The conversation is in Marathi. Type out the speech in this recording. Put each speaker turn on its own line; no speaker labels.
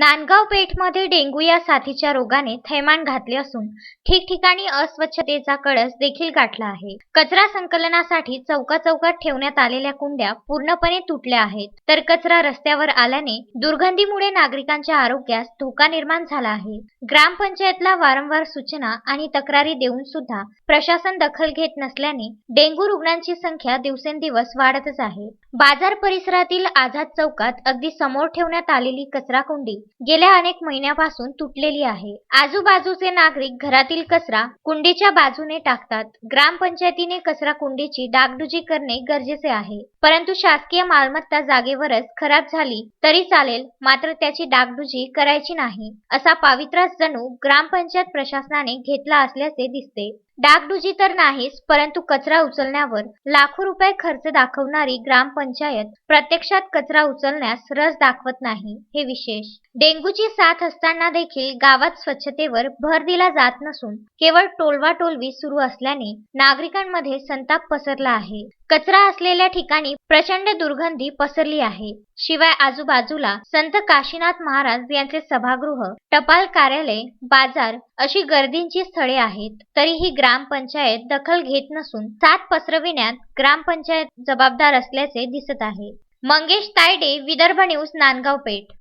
नांदगाव पेठमध्ये डेंग्यू या साथीच्या रोगाने थैमान घातले असून ठिकठिकाणी अस्वच्छतेचा कळस देखील गाठला आहे. कचरा संकलनासाठी चौका चौकात ठेवण्यात आलेल्या कुंड्या पूर्णपणे तुटल्या आहेत. तर कचरा रस्त्यावर आल्याने दुर्गंधीमुळे नागरिकांच्या आरोग्यास धोका निर्माण झाला आहे. ग्रामपंचायतला वारंवार सूचना आणि तक्रारी देऊन सुद्धा प्रशासन दखल घेत नसल्याने डेंग्यू रुग्णांची संख्या दिवसेंदिवस वाढतच आहे. बाजार परिसरातील आझाद चौकात अगदी समोर ठेवण्यात आलेली कचरा कुंडी गेल्या अनेक महिन्यापासून तुटलेली आहे. आजूबाजूचे नागरिक घरातील कचरा कुंडीच्या बाजूने टाकतात. ग्रामपंचायतीने कचरा कुंडीची डागडुजी करणे गरजेचे आहे. परंतु शासकीय मालमत्ता जागेवरच खराब झाली तरी चालेल मात्र त्याची डागडुजी करायची नाही असा पावित्रा जणू ग्रामपंचायत प्रशासनाने घेतला असल्याचे दिसते. डागडुजी तर नाहीच परंतु कचरा उचलण्यावर लाखो रुपये खर्च दाखवणारी ग्रामपंचायत प्रत्यक्षात कचरा उचलण्यास रस दाखवत नाही हे विशेष. डेंग्यूची साथ असताना देखील गावात स्वच्छतेवर भर दिला जात नसून केवळ टोलवाटोलवी सुरू असल्याने नागरिकांमध्ये संताप पसरला आहे. कचरा असलेल्या ठिकाणी प्रचंड दुर्गंधी पसरली आहे. शिवाय आजूबाजूला संत काशीनाथ महाराज यांचे सभागृह टपाल कार्यालय बाजार अशी गर्दींची स्थळे आहेत. तरीही ग्रामपंचायत दखल घेत नसून साथ पसरविण्यात ग्रामपंचायत जबाबदार असल्याचे दिसत आहे. मंगेश तायडे विदर्भ न्यूज नांदगाव पेठ.